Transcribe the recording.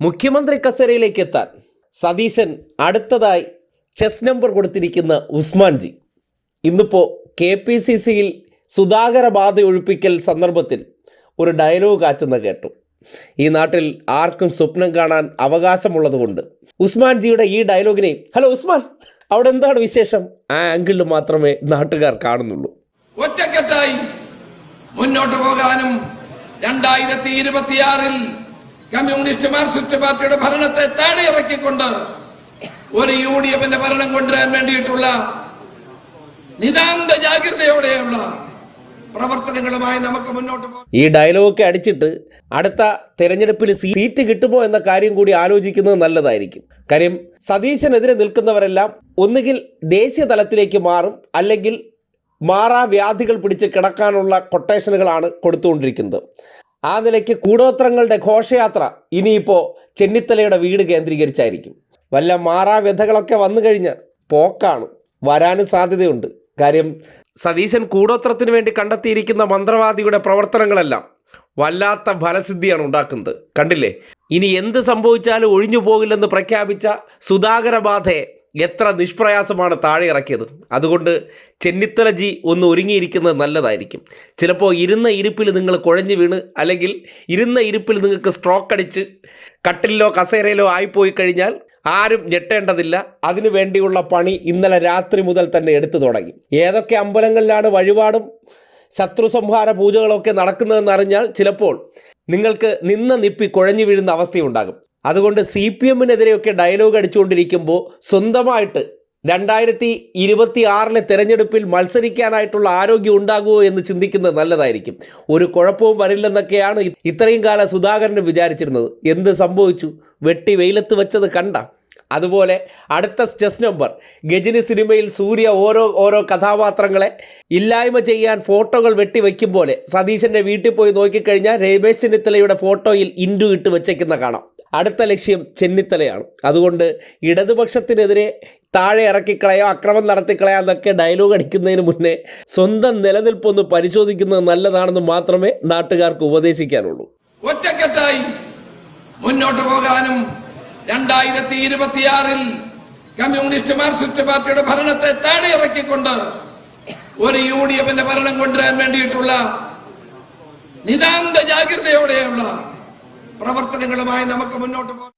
മുഖ്യമന്ത്രി കസേരയിലേക്ക് എത്താൻ സതീശൻ അടുത്തതായി ചെസ് നമ്പർ കൊടുത്തിരിക്കുന്ന ഉസ്മാൻജി. ഇന്നിപ്പോൾ കെ പി സി സിയിൽ സുധാകര ബാധ ഒഴിപ്പിക്കൽ സന്ദർഭത്തിൽ ഒരു ഡയലോഗ് ആച്ചെന്ന് കേട്ടു. ഈ നാട്ടിൽ ആർക്കും സ്വപ്നം കാണാൻ അവകാശമുള്ളതുകൊണ്ട്. ഉസ്മാൻജിയുടെ ഈ ഡയലോഗിനെ ഹലോ ഉസ്മാൻ അവിടെ എന്താണ് വിശേഷം? ആ ആംഗിളിൽ മാത്രമേ നാട്ടുകാർ കാണുന്നുള്ളൂ. ഒറ്റക്കെട്ടായി മുന്നോട്ട് പോകാനും രണ്ടായിരത്തി ഇരുപത്തിയാറിൽ കമ്മ്യൂണിസ്റ്റ് മാർക്സിസ്റ്റ് പാർട്ടിയുടെ ഭരണത്തെ താഴെ ഇറക്കിക്കൊണ്ട് ഒരു യു ഡി എഫിന്റെ ഭരണം കൊണ്ടുവരാൻ വേണ്ടിയിട്ടുള്ള നിതാന്ത ജാഗ്രതയോടെയുള്ള പ്രവർത്തനങ്ങളുമായി നമുക്ക് മുന്നോട്ട് പോകാം ഈ ഡയലോഗൊക്കെ അടിച്ചിട്ട് അടുത്ത തെരഞ്ഞെടുപ്പിൽ സീറ്റ് കിട്ടുമോ എന്ന കാര്യം കൂടി ആലോചിക്കുന്നത് നല്ലതായിരിക്കും. കാര്യം സതീശനെതിരെ നിൽക്കുന്നവരെല്ലാം ഒന്നുകിൽ ദേശീയ തലത്തിലേക്ക് മാറും അല്ലെങ്കിൽ മാറാ വ്യാധികൾ പിടിച്ച് കിടക്കാനുള്ള കൊട്ടേഷനുകളാണ് കൊടുത്തുകൊണ്ടിരിക്കുന്നത്. ആ നിലയ്ക്ക് കൂടോത്രങ്ങളുടെ ഘോഷയാത്ര ഇനിയിപ്പോൾ ചെന്നിത്തലയുടെ വീട് കേന്ദ്രീകരിച്ചായിരിക്കും. വല്ല മാറാ വ്യഥകളൊക്കെ വന്നു കഴിഞ്ഞാൽ പോക്കാണ്. വരാനും സാധ്യതയുണ്ട്. കാര്യം സതീശൻ കൂടോത്രത്തിന് വേണ്ടി കണ്ടെത്തിയിരിക്കുന്ന മന്ത്രവാദിയുടെ പ്രവർത്തനങ്ങളെല്ലാം വല്ലാത്ത ഫലസിദ്ധിയാണ് ഉണ്ടാക്കുന്നത്. കണ്ടില്ലേ? ഇനി എന്ത് സംഭവിച്ചാലും ഒഴിഞ്ഞു പോകില്ലെന്ന് പ്രഖ്യാപിച്ച സുധാകര ബാധയെ എത്ര നിഷ്പ്രയാസമാണ് താഴെ ഇറക്കിയത്. അതുകൊണ്ട് ചെന്നിത്തല ജി ഒന്ന് ഒരുങ്ങിയിരിക്കുന്നത് നല്ലതായിരിക്കും. ചിലപ്പോൾ ഇരുന്ന ഇരിപ്പിൽ നിങ്ങൾ കുഴഞ്ഞു വീണ് അല്ലെങ്കിൽ ഇരുന്ന ഇരിപ്പിൽ നിങ്ങൾക്ക് സ്ട്രോക്ക് അടിച്ച് കട്ടിലിലോ കസേരയിലോ ആയിപ്പോയി കഴിഞ്ഞാൽ ആരും ഞെട്ടേണ്ടതില്ല. അതിനു വേണ്ടിയുള്ള പണി ഇന്നലെ രാത്രി മുതൽ തന്നെ എടുത്തു തുടങ്ങി. ഏതൊക്കെ അമ്പലങ്ങളിലാണ് വഴിപാടും ശത്രു സംഹാര പൂജകളൊക്കെ നടക്കുന്നതെന്ന് അറിഞ്ഞാൽ ചിലപ്പോൾ നിങ്ങൾക്ക് നിന്ന് നിപ്പി കുഴഞ്ഞു വീഴുന്ന അവസ്ഥയുണ്ടാകും. അതുകൊണ്ട് സി പി എമ്മിനെതിരെയൊക്കെ ഡയലോഗ് അടിച്ചുകൊണ്ടിരിക്കുമ്പോൾ സ്വന്തമായിട്ട് രണ്ടായിരത്തി ഇരുപത്തി ആറിലെ തെരഞ്ഞെടുപ്പിൽ മത്സരിക്കാനായിട്ടുള്ള ആരോഗ്യം ഉണ്ടാകുമോ എന്ന് ചിന്തിക്കുന്നത് നല്ലതായിരിക്കും. ഒരു കുഴപ്പവും വരില്ലെന്നൊക്കെയാണ് ഇത്രയും കാലം സുധാകരൻ വിചാരിച്ചിരുന്നത്. എന്ത് സംഭവിച്ചു? വെട്ടി വെയിലത്ത് വെച്ചത് കണ്ട. അതുപോലെ അടുത്ത ചെസ് നമ്പർ ഗജനി സിനിമയിൽ സൂര്യ ഓരോ ഓരോ കഥാപാത്രങ്ങളെ ഇല്ലായ്മ ചെയ്യാൻ ഫോട്ടോകൾ വെട്ടി വെക്കും പോലെ സതീശന്റെ വീട്ടിൽ പോയി നോക്കിക്കഴിഞ്ഞാൽ രമേശ് ചെന്നിത്തലയുടെ ഫോട്ടോയിൽ ഇൻഡു ഇട്ട് വെച്ചേക്കുന്ന കാണാം. അടുത്ത ലക്ഷ്യം ചെന്നിത്തലയാണ്. അതുകൊണ്ട് ഇടതുപക്ഷത്തിനെതിരെ താഴെ ഇറക്കിക്കളയോ അക്രമം നടത്തിക്കളയോ എന്നൊക്കെ ഡയലോഗ് അടിക്കുന്നതിന് മുന്നേ സ്വന്തം നിലനിൽപ്പൊന്ന് പരിശോധിക്കുന്നത് നല്ലതാണെന്ന് മാത്രമേ നാട്ടുകാർക്ക് ഉപദേശിക്കാനുള്ളൂ. ഒറ്റക്കെട്ടായി മുന്നോട്ട് പോകാനും രണ്ടായിരത്തി ഇരുപത്തിയാറിൽ കമ്മ്യൂണിസ്റ്റ് മാർക്സിസ്റ്റ് പാർട്ടിയുടെ ഭരണത്തെ താഴെ ഇറക്കിക്കൊണ്ട് ഒരു യു ഡി എഫിന്റെ ഭരണം കൊണ്ടുവരാൻ വേണ്ടിയിട്ടുള്ള നിതാന്ത ജാഗ്രതയോടെയുള്ള പ്രവർത്തനങ്ങളുമായി നമുക്ക് മുന്നോട്ട് പോകാം